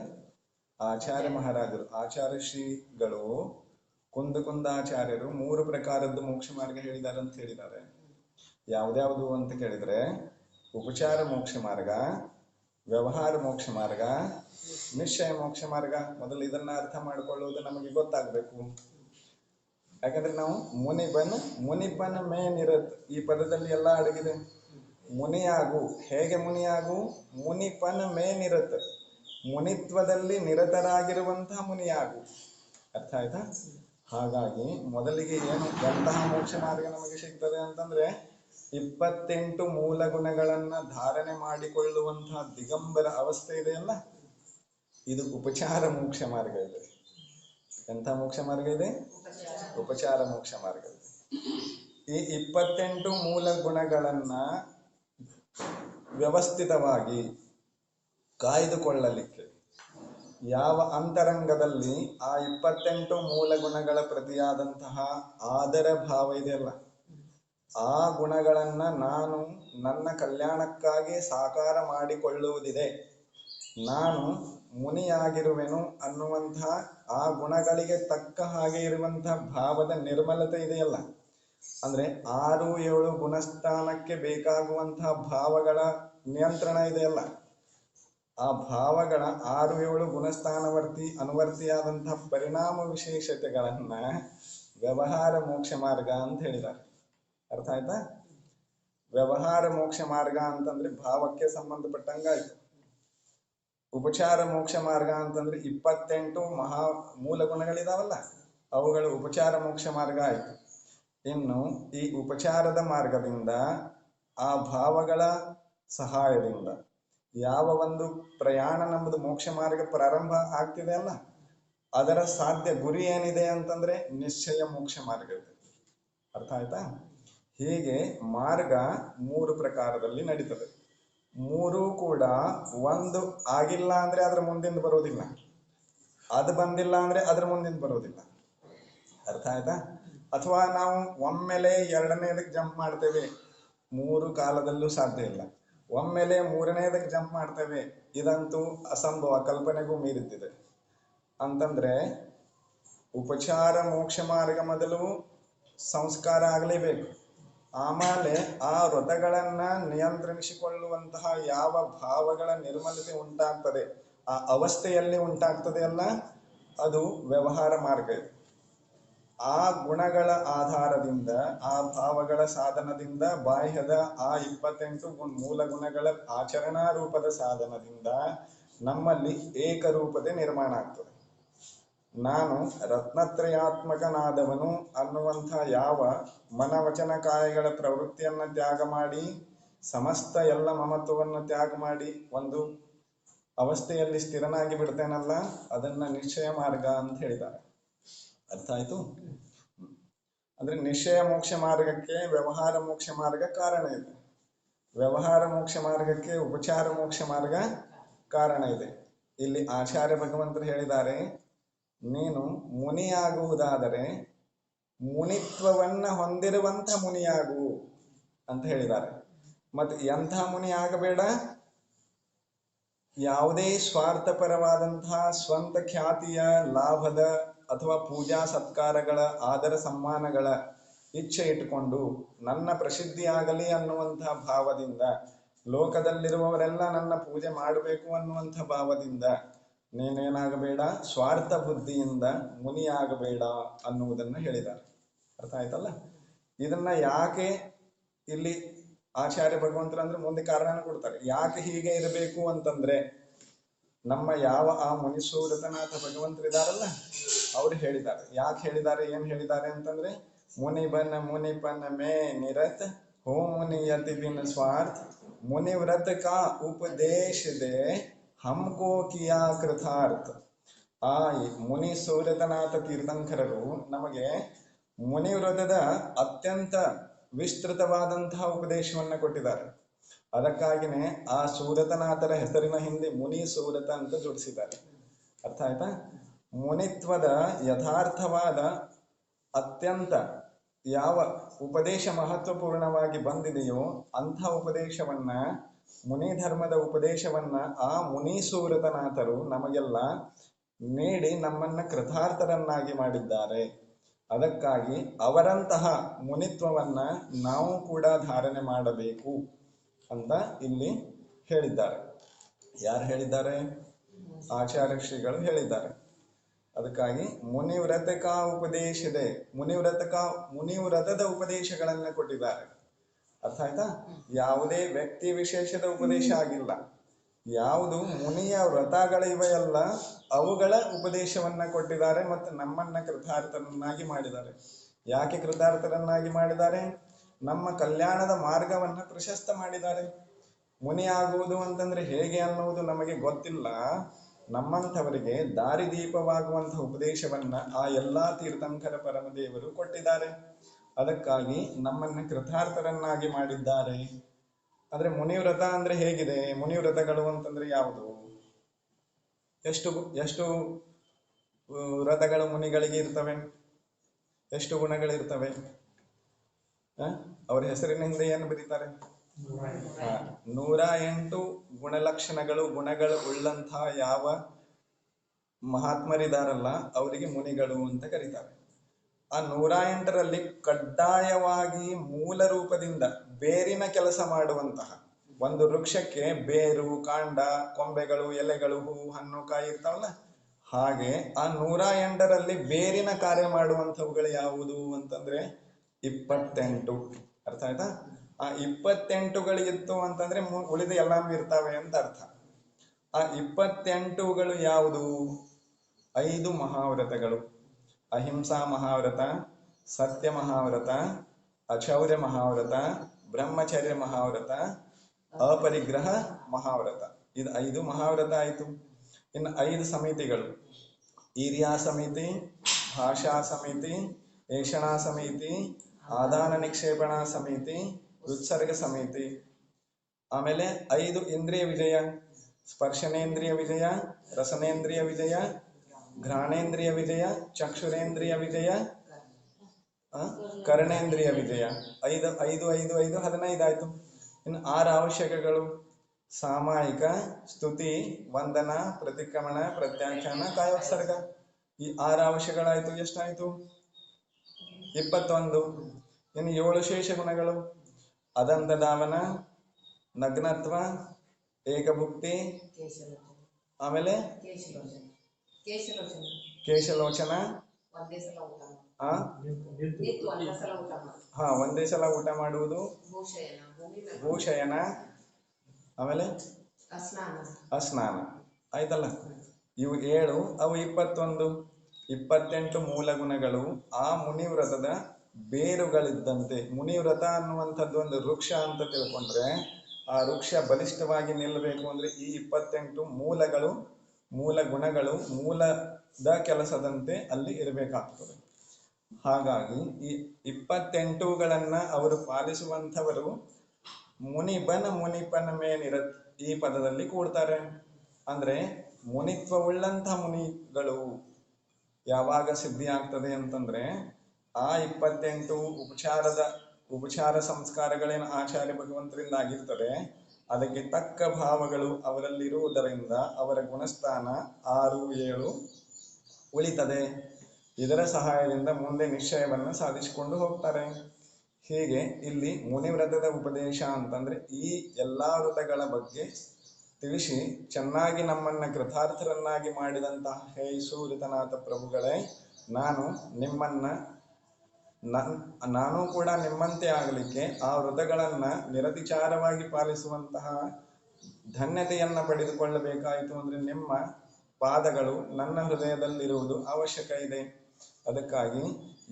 ಆಚಾರ್ಯ ಮಹಾರಾಜರು. ಆಚಾರ್ಯ ಶ್ರೀಗಳು ಕುಂದ ಕುಂದಾಚಾರ್ಯರು ಮೂರು ಪ್ರಕಾರದ್ದು ಮೋಕ್ಷ ಮಾರ್ಗ ಹೇಳಿದ್ದಾರೆ ಅಂತ ಹೇಳಿದ್ದಾರೆ. ಯಾವ್ದ್ಯಾವ್ದು ಅಂತ ಕೇಳಿದ್ರೆ, ಉಪಚಾರ ಮೋಕ್ಷ ಮಾರ್ಗ, ವ್ಯವಹಾರ ಮೋಕ್ಷ ಮಾರ್ಗ, ನಿಶ್ಚಯ ಮೋಕ್ಷ ಮಾರ್ಗ. ಮೊದಲು ಇದನ್ನ ಅರ್ಥ ಮಾಡಿಕೊಳ್ಳುವುದು ನಮಗೆ ಗೊತ್ತಾಗಬೇಕು. ಯಾಕಂದ್ರೆ ನಾವು ಮುನಿಬನ್ ಮುನಿಬನ್ ಮೇನಿರತ್ ಈ ಪದದಲ್ಲಿ ಎಲ್ಲ ಅಡಗಿದೆ. ಮುನಿಯಾಗು, ಹೇಗೆ ಮುನಿಯಾಗು? ಮುನಿಪನ ಮೇನಿರತ್ ಮುನಿತ್ವದಲ್ಲಿ ನಿರತರಾಗಿರುವಂತಹ ಮುನಿಯಾಗು. ಅರ್ಥ ಆಯ್ತಾ? ಹಾಗಾಗಿ ಮೊದಲಿಗೆ ಏನು ಎಂತಹ ಮೋಕ್ಷ ಮಾರ್ಗ ನಮಗೆ ಸಿಗ್ತದೆ ಅಂತಂದ್ರೆ ಇಪ್ಪತ್ತೆಂಟು ಮೂಲ ಗುಣಗಳನ್ನ ಧಾರಣೆ ಮಾಡಿಕೊಳ್ಳುವಂತಹ ದಿಗಂಬರ ಅವಸ್ಥೆ ಇದೆಯಲ್ಲ? ಇದು ಉಪಚಾರ ಮೋಕ್ಷ ಮಾರ್ಗ ಇದೆ. ಎಂಥ ಮೋಕ್ಷ ಮಾರ್ಗ ಇದೆ? ಉಪಚಾರ ಮೋಕ್ಷ ಮಾರ್ಗ ಇದೆ. ಈ ಇಪ್ಪತ್ತೆಂಟು ಮೂಲ ಗುಣಗಳನ್ನ ವ್ಯವಸ್ಥಿತವಾಗಿ ಕಾಯ್ದುಕೊಳ್ಳಲಿಕ್ಕೆ ಯಾವ ಅಂತರಂಗದಲ್ಲಿ ಆ ಇಪ್ಪತ್ತೆಂಟು ಮೂಲ ಗುಣಗಳ ಪ್ರತಿಯಾದಂತಹ ಆದರ ಭಾವ ಇದೆಯಲ್ಲ? ಆ ಗುಣಗಳನ್ನ ನಾನು ನನ್ನ ಕಲ್ಯಾಣಕ್ಕಾಗಿ ಸಾಕಾರ ಮಾಡಿಕೊಳ್ಳುವುದಿದೆ. ನಾನು ಮುನಿಯಾಗಿರುವೆನು ಅನ್ನುವಂತಹ ಆ ಗುಣಗಳಿಗೆ ತಕ್ಕ ಹಾಗೆ ಇರುವಂತಹ ಭಾವದ ನಿರ್ಮಲತೆ ಇದೆಯಲ್ಲ? ಅಂದ್ರೆ ಆರು ಏಳು ಗುಣಸ್ಥಾನಕ್ಕೆ ಬೇಕಾಗುವಂತಹ ಭಾವಗಳ ನಿಯಂತ್ರಣ ಇದೆಯಲ್ಲ? ಆ ಭಾವಗಳ ಆರು ಏಳು ಗುಣಸ್ಥಾನವರ್ತಿ ಅನುವರ್ತಿಯಾದಂತಹ ಪರಿಣಾಮ ವಿಶೇಷತೆಗಳನ್ನ ವ್ಯವಹಾರ ಮೋಕ್ಷ ಮಾರ್ಗ ಅಂತ ಹೇಳಿದ್ದಾರೆ ಅರ್ಥ ಆಯ್ತಾ? ವ್ಯವಹಾರ ಮೋಕ್ಷ ಮಾರ್ಗ ಅಂತಂದ್ರೆ ಭಾವಕ್ಕೆ ಸಂಬಂಧಪಟ್ಟಂಗಾಯ್ತು. ಉಪಚಾರ ಮೋಕ್ಷ ಮಾರ್ಗ ಅಂತಂದ್ರೆ ಇಪ್ಪತ್ತೆಂಟು ಮಹಾ ಮೂಲ ಗುಣಗಳಿದಾವಲ್ಲ, ಅವುಗಳು ಉಪಚಾರ ಮೋಕ್ಷ ಮಾರ್ಗ ಆಯ್ತು. ಇನ್ನು ಈ ಉಪಚಾರದ ಮಾರ್ಗದಿಂದ ಆ ಭಾವಗಳ ಸಹಾಯದಿಂದ ಯಾವ ಒಂದು ಪ್ರಯಾಣ ನಮ್ಮದು ಮೋಕ್ಷ ಮಾರ್ಗ ಪ್ರಾರಂಭ ಆಗ್ತಿದೆ ಅಲ್ಲ? ಅದರ ಸಾಧ್ಯ ಗುರಿ ಏನಿದೆ ಅಂತಂದ್ರೆ ನಿಶ್ಚಯ ಮೋಕ್ಷ ಮಾರ್ಗ ಅರ್ಥ ಆಯ್ತಾ? ಹೀಗೆ ಮಾರ್ಗ ಮೂರು ಪ್ರಕಾರದಲ್ಲಿ ನಡೀತದೆ. ಮೂರೂ ಕೂಡ ಒಂದು ಆಗಿಲ್ಲ ಅಂದ್ರೆ ಅದ್ರ ಮುಂದಿಂದ ಬರೋದಿಲ್ಲ. ಅದು ಬಂದಿಲ್ಲ ಅಂದ್ರೆ ಅದ್ರ ಮುಂದಿಂದ ಬರೋದಿಲ್ಲ. ಅರ್ಥ ಆಯ್ತಾ? ಅಥವಾ ನಾವು ಒಮ್ಮೆಲೆ ಎರಡನೇದಕ್ಕೆ ಜಂಪ್ ಮಾಡ್ತೇವೆ. ಮೂರು ಕಾಲದಲ್ಲೂ ಸಾಧ್ಯ ಇಲ್ಲ. ಒಮ್ಮೆಲೆ ಮೂರನೇದಕ್ಕೆ ಜಂಪ್ ಮಾಡ್ತೇವೆ. ಇದಂತೂ ಅಸಂಭವ, ಕಲ್ಪನೆಗೂ ಮೀರಿದ್ದಿದೆ. ಅಂತಂದ್ರೆ, ಉಪಚಾರ ಮೋಕ್ಷ ಮಾರ್ಗ ಮೊದಲು ಸಂಸ್ಕಾರ ಆಗಲೇಬೇಕು. ಆಮೇಲೆ ಆ ವ್ರತಗಳನ್ನ ನಿಯಂತ್ರಿಸಿಕೊಳ್ಳುವಂತಹ ಯಾವ ಭಾವಗಳ ನಿರ್ಮಲತೆ ಉಂಟಾಗ್ತದೆ, ಆ ಅವಸ್ಥೆಯಲ್ಲಿ ಉಂಟಾಗ್ತದೆ ಅಲ್ಲ, ಅದು ವ್ಯವಹಾರ ಮಾರ್ಗ ಆ ಗುಣಗಳ ಆಧಾರದಿಂದ, ಆ ಭಾವಗಳ ಸಾಧನದಿಂದ, ಬಾಹ್ಯದ ಆ ಇಪ್ಪತ್ತೆಂಟು ಮೂಲ ಗುಣಗಳ ಆಚರಣಾ ರೂಪದ ಸಾಧನದಿಂದ ನಮ್ಮಲ್ಲಿ ಏಕರೂಪತೆ ನಿರ್ಮಾಣ ಆಗ್ತದೆ. ನಾನು ರತ್ನತ್ರಯಾತ್ಮಕನಾದವನು ಅನ್ನುವಂಥ ಯಾವ ಮನವಚನ ಕಾಯಗಳ ಪ್ರವೃತ್ತಿಯನ್ನು ತ್ಯಾಗ ಮಾಡಿ, ಸಮಸ್ತ ಎಲ್ಲ ಮಮತ್ವವನ್ನು ತ್ಯಾಗ ಮಾಡಿ ಒಂದು ಅವಸ್ಥೆಯಲ್ಲಿ ಸ್ಥಿರನಾಗಿ ಬಿಡ್ತೇನಲ್ಲ, ಅದನ್ನ ನಿಶ್ಚಯ ಮಾರ್ಗ ಅಂತ ಹೇಳಿದ್ದಾರೆ. ಅರ್ಥ ಆಯ್ತು ಅಂದ್ರೆ ನಿಶ್ಚಯ ಮೋಕ್ಷ ಮಾರ್ಗಕ್ಕೆ ವ್ಯವಹಾರ ಮೋಕ್ಷ ಮಾರ್ಗ ಕಾರಣ ಇದೆ. ವ್ಯವಹಾರ ಮೋಕ್ಷ ಮಾರ್ಗಕ್ಕೆ ಉಪಚಾರ ಮೋಕ್ಷ ಮಾರ್ಗ ಕಾರಣ ಇದೆ. ಇಲ್ಲಿ ಆಚಾರ್ಯ ಭಗವಂತರು ಹೇಳಿದ್ದಾರೆ, ನೀನು ಮುನಿಯಾಗುವುದಾದರೆ ಮುನಿತ್ವವನ್ನ ಹೊಂದಿರುವಂತ ಮುನಿಯಾಗು ಅಂತ ಹೇಳಿದ್ದಾರೆ. ಮತ್ತೆ ಎಂಥ ಮುನಿ ಆಗಬೇಡ? ಯಾವುದೇ ಸ್ವಾರ್ಥಪರವಾದಂತಹ ಸ್ವಂತ ಖ್ಯಾತಿಯ, ಲಾಭದ ಅಥವಾ ಪೂಜಾ ಸತ್ಕಾರಗಳ ಆದರ ಸಮ್ಮಾನಗಳ ಇಚ್ಛೆ ಇಟ್ಟುಕೊಂಡು ನನ್ನ ಪ್ರಸಿದ್ಧಿಯಾಗಲಿ ಅನ್ನುವಂತಹ ಭಾವದಿಂದ ಲೋಕದಲ್ಲಿರುವವರೆಲ್ಲ ನನ್ನ ಪೂಜೆ ಮಾಡಬೇಕು ಅನ್ನುವಂಥ ಭಾವದಿಂದ ನೀನೇನಾಗಬೇಡ, ಸ್ವಾರ್ಥ ಬುದ್ಧಿಯಿಂದ ಮುನಿಯಾಗಬೇಡ ಅನ್ನುವುದನ್ನು ಹೇಳಿದ್ದಾರೆ. ಅರ್ಥ ಆಯ್ತಲ್ಲ? ಇದನ್ನ ಯಾಕೆ ಇಲ್ಲಿ ಆಚಾರ್ಯ ಭಗವಂತರ ಅಂದ್ರೆ ಮುಂದೆ ಕಾರಣನ ಕೊಡ್ತಾರೆ. ಯಾಕೆ ಹೀಗೆ ಇರಬೇಕು ಅಂತಂದ್ರೆ ನಮ್ಮ ಯಾವ ಆ ಮುನಿಸೂರತನಾಥ ಭಗವಂತರಿದಾರಲ್ಲ? ಅವ್ರು ಹೇಳಿದ್ದಾರೆ. ಯಾಕೆ ಹೇಳಿದ್ದಾರೆ, ಏನ್ ಹೇಳಿದ್ದಾರೆ ಅಂತಂದ್ರೆ ಮುನಿಬನ ಮುನಿಪನ ಮೇ ನಿರತ್, ಹೋ ಮುನಿ ಯತಿ ಬಿನ ಸ್ವಾರ್ಥ, ಮುನಿ ವ್ರತ ಕಾ ಉಪದೇಶ ದೇ ಹಮ್ಕೋ ಕಿಯಾ ಕೃತಾರ್ಥ ಆ ಮುನಿ ಸೂರ್ಯತನಾಥ ತೀರ್ಥಂಕರರು ನಮಗೆ ಮುನಿ ವ್ರತದ ಅತ್ಯಂತ ವಿಸ್ತೃತವಾದಂತಹ ಉಪದೇಶವನ್ನ ಕೊಟ್ಟಿದ್ದಾರೆ. ಅದಕ್ಕಾಗಿನೇ ಆ ಸೂರತನಾಥರ ಹೆಸರಿನ ಹಿಂದೆ ಮುನಿ ಸೂರತ ಅಂತ ಜೋಡಿಸಿದ್ದಾರೆ. ಅರ್ಥ ಆಯ್ತಾ? ಮುನಿತ್ವದ ಯಥಾರ್ಥವಾದ ಅತ್ಯಂತ ಯಾವ ಉಪದೇಶ ಮಹತ್ವಪೂರ್ಣವಾಗಿ ಬಂದಿದೆಯೋ ಅಂಥ ಉಪದೇಶವನ್ನ, ಮುನಿ ಧರ್ಮದ ಉಪದೇಶವನ್ನ ಆ ಮುನಿ ಸೂರತನಾಥರು ನಮಗೆಲ್ಲ ನೀಡಿ ನಮ್ಮನ್ನ ಕೃತಾರ್ಥರನ್ನಾಗಿ ಮಾಡಿದ್ದಾರೆ. ಅದಕ್ಕಾಗಿ ಅವರಂತಹ ಮುನಿತ್ವವನ್ನ ನಾವು ಕೂಡ ಧಾರಣೆ ಮಾಡಬೇಕು ಅಂತ ಇಲ್ಲಿ ಹೇಳಿದ್ದಾರೆ. ಯಾರು ಹೇಳಿದ್ದಾರೆ? ಆಚಾರ್ಯ ಶ್ರೀಗಳು ಹೇಳಿದ್ದಾರೆ. ಅದಕ್ಕಾಗಿ ಮುನಿವ್ರತಕ ಉಪದೇಶದೆ. ಮುನಿವ್ರತಕ ಮುನಿವ್ರತದ ಉಪದೇಶಗಳನ್ನ ಕೊಟ್ಟಿದ್ದಾರೆ. ಅರ್ಥ ಆಯ್ತಾ? ಯಾವುದೇ ವ್ಯಕ್ತಿ ವಿಶೇಷದ ಉಪದೇಶ ಆಗಿಲ್ಲ. ಯಾವುದು ಮುನಿಯ ವ್ರತಗಳಿವೆಯಲ್ಲ ಅವುಗಳ ಉಪದೇಶವನ್ನ ಕೊಟ್ಟಿದ್ದಾರೆ ಮತ್ತು ನಮ್ಮನ್ನ ಕೃತಾರ್ಥರನ್ನಾಗಿ ಮಾಡಿದ್ದಾರೆ. ಯಾಕೆ ಕೃತಾರ್ಥರನ್ನಾಗಿ ಮಾಡಿದ್ದಾರೆ? ನಮ್ಮ ಕಲ್ಯಾಣದ ಮಾರ್ಗವನ್ನ ಪ್ರಶಸ್ತ ಮಾಡಿದ್ದಾರೆ. ಮುನಿ ಆಗುವುದು ಅಂತಂದ್ರೆ ಹೇಗೆ ಅನ್ನುವುದು ನಮಗೆ ಗೊತ್ತಿಲ್ಲ. ನಮ್ಮಂಥವರಿಗೆ ದಾರಿದೀಪವಾಗುವಂಥ ಉಪದೇಶವನ್ನ ಆ ಎಲ್ಲಾ ತೀರ್ಥಂಕರ ಪರಮದೇವರು ಕೊಟ್ಟಿದ್ದಾರೆ. ಅದಕ್ಕಾಗಿ ನಮ್ಮನ್ನ ಕೃತಾರ್ಥರನ್ನಾಗಿ ಮಾಡಿದ್ದಾರೆ. ಅಂದ್ರೆ ಮುನಿವ್ರತ ಅಂದ್ರೆ ಹೇಗಿದೆ? ಮುನಿವ್ರತಗಳು ಅಂತಂದ್ರೆ ಯಾವುದು? ಎಷ್ಟು ಎಷ್ಟು ವ್ರತಗಳು ಮುನಿಗಳಿಗೆ ಇರ್ತವೆ? ಎಷ್ಟು ಗುಣಗಳಿರ್ತವೆ? ಅವ್ರ ಹೆಸರಿನ ಹಿಂದೆ ಏನು ಬರೀತಾರೆ? ನೂರ ಎಂಟು ಗುಣಲಕ್ಷಣಗಳು, ಗುಣಗಳು ಉಳ್ಳಂತಹ ಯಾವ ಮಹಾತ್ಮರಿದಾರಲ್ಲ, ಅವರಿಗೆ ಮುನಿಗಳು ಅಂತ ಕರೀತಾರೆ. ಆ ನೂರ ಎಂಟರಲ್ಲಿ ಕಡ್ಡಾಯವಾಗಿ ಮೂಲ ರೂಪದಿಂದ ಬೇರಿನ ಕೆಲಸ ಮಾಡುವಂತಹ ಒಂದು ವೃಕ್ಷಕ್ಕೆ ಬೇರು, ಕಾಂಡ, ಕೊಂಬೆಗಳು, ಎಲೆಗಳು, ಹೂ, ಹಣ್ಣು, ಕಾಯಿ ಇರ್ತಾವಲ್ಲ, ಹಾಗೆ ಆ ನೂರ ಎಂಟರಲ್ಲಿ ಬೇರಿನ ಕಾರ್ಯ ಮಾಡುವಂಥವುಗಳು ಯಾವುದು ಅಂತಂದ್ರೆ ಇಪ್ಪತ್ತೆಂಟು. ಅರ್ಥ ಆಯ್ತಾ? ಆ ಇಪ್ಪತ್ತೆಂಟುಗಳಿತ್ತು ಅಂತಂದ್ರೆ ಉಳಿದ ಎಲ್ಲಾನು ಇರ್ತಾವೆ ಅಂತ ಅರ್ಥ. ಆ ಇಪ್ಪತ್ತೆಂಟುಗಳು ಯಾವುದು? ಐದು ಮಹಾವ್ರತಗಳು. ಅಹಿಂಸಾ ಮಹಾವ್ರತ, ಸತ್ಯ ಮಹಾವ್ರತ ಅಚೌರ್ಯ ಮಹಾವ್ರತ, ಬ್ರಹ್ಮಚರ್ಯ ಮಹಾವ್ರತ, ಅಪರಿಗ್ರಹ ಮಹಾವ್ರತ. ಇದು ಐದು ಮಹಾವ್ರತ ಆಯಿತು. ಇನ್ನು ಐದು ಸಮಿತಿಗಳು. ಈರ್ಯಾ ಸಮಿತಿ, ಭಾಷಾ ಸಮಿತಿ, ಏಷಣಾ ಸಮಿತಿ, ಆದಾನ ನಿಕ್ಷೇಪಣಾ ಸಮಿತಿ ಉತ್ಸರ್ಗ ಸಮಿತಿ. ಆಮೇಲೆ ಐದು ಇಂದ್ರಿಯ ವಿಜಯ, ಸ್ಪರ್ಶನೇಂದ್ರಿಯ ವಿಜಯ, ರಸನೇಂದ್ರಿಯ ವಿಜಯ, ಘ್ರಾಣೇಂದ್ರಿಯ ವಿಜಯ, ಚಕ್ಷುರೇಂದ್ರಿಯ ವಿಜಯ ಕರ್ಣೇಂದ್ರಿಯ ವಿಜಯ. ಐದು ಐದು ಐದು ಐದು ಹದಿನೈದು ಆಯ್ತು ಇನ್ನು ಆರು ಅವಶ್ಯಕಗಳು. ಸಾಮಾಯಿಕ, ಸ್ತುತಿ, ವಂದನ, ಪ್ರತಿಕ್ರಮಣ, ಪ್ರತ್ಯಾಖ್ಯಾನ, ಕಾಯೋತ್ಸರ್ಗ. ಈ ಆರು ಅವಶ್ಯಗಳಾಯ್ತು ಎಷ್ಟಾಯ್ತು? ಇಪ್ಪತ್ತೊಂದು. ಇನ್ನು ಏಳು ಶೇಷ ಗುಣಗಳು ಅದಂತ ಧಾವನ ನಗ್ನತ್ವ ಏಕಭುಕ್ತಿ ಆಮೇಲೆ? ಕೇಶಲೋಚನ. ಹಾ ಒಂದೇ ಸಲ ಊಟ ಮಾಡುವುದು? ಭೂಷಯನ ಆಮೇಲೆ? ಅಸ್ನಾನ. ಆಯ್ತಲ್ಲ? ಇವು ಏಳು ಅವು ಇಪ್ಪತ್ತೊಂದು. ಇಪ್ಪತ್ತೆಂಟು ಮೂಲ ಗುಣಗಳು ಆ ಮುನಿವ್ರತದ ಬೇರುಗಳಿದ್ದಂತೆ. ಮುನಿವ್ರತ ಅನ್ನುವಂಥದ್ದು ಒಂದು ವೃಕ್ಷ ಅಂತ ತಿಳ್ಕೊಂಡ್ರೆ ಆ ವೃಕ್ಷ ಬಲಿಷ್ಠವಾಗಿ ನಿಲ್ಲಬೇಕು ಅಂದ್ರೆ ಈ ಇಪ್ಪತ್ತೆಂಟು ಮೂಲಗಳು, ಮೂಲ ಗುಣಗಳು, ಮೂಲದ ಕೆಲಸದಂತೆ ಅಲ್ಲಿ ಇರಬೇಕಾಗ್ತದೆ. ಹಾಗಾಗಿ ಈ ಇಪ್ಪತ್ತೆಂಟುಗಳನ್ನು ಅವರು ಪಾಲಿಸುವಂಥವರು ಮುನಿಬನ ಮುನಿಪನ ಮೇಲಿರ ಈ ಪದದಲ್ಲಿ ಕೂಡ್ತಾರೆ. ಅಂದ್ರೆ ಮುನಿತ್ವವುಳ್ಳಂಥ ಮುನಿಗಳು ಯಾವಾಗ ಸಿದ್ಧಿ ಆಗ್ತದೆ ಅಂತಂದ್ರೆ ಆ ಇಪ್ಪತ್ತೆಂಟು ಉಪಚಾರದ, ಉಪಚಾರ ಸಂಸ್ಕಾರಗಳೇನು ಆಚಾರ್ಯ ಭಗವಂತರಿಂದ ಆಗಿರ್ತದೆ ಅದಕ್ಕೆ ತಕ್ಕ ಭಾವಗಳು ಅವರಲ್ಲಿರುವುದರಿಂದ ಅವರ ಗುಣಸ್ಥಾನ ಆರು ಏಳು ಉಳಿತದೆ. ಇದರ ಸಹಾಯದಿಂದ ಮುಂದೆ ನಿಶ್ಚಯವನ್ನು ಸಾಧಿಸಿಕೊಂಡು ಹೋಗ್ತಾರೆ. ಹೀಗೆ ಇಲ್ಲಿ ಮುನಿವ್ರತದ ಉಪದೇಶ ಅಂತಂದ್ರೆ ಈ ಎಲ್ಲಾ ವ್ರತಗಳ ಬಗ್ಗೆ ತಿಳಿಸಿ ಚೆನ್ನಾಗಿ ನಮ್ಮನ್ನ ಕೃತಾರ್ಥರನ್ನಾಗಿ ಮಾಡಿದಂತಹ, ಹೇ ಸೂರಿತನಾಥ ಪ್ರಭುಗಳೇ, ನಾನು ನಿಮ್ಮನ್ನ ನನ್ ನಾನು ಕೂಡ ನಿಮ್ಮಂತೆ ಆಗಲಿಕ್ಕೆ ಆ ವ್ರತಗಳನ್ನ ನಿರತಿಚಾರವಾಗಿ ಪಾಲಿಸುವಂತಹ ಧನ್ಯತೆಯನ್ನ ಪಡೆದುಕೊಳ್ಳಬೇಕಾಯಿತು ಅಂದ್ರೆ ನಿಮ್ಮ ಪಾದಗಳು ನನ್ನ ಹೃದಯದಲ್ಲಿರುವುದು ಅವಶ್ಯಕ ಇದೆ. ಅದಕ್ಕಾಗಿ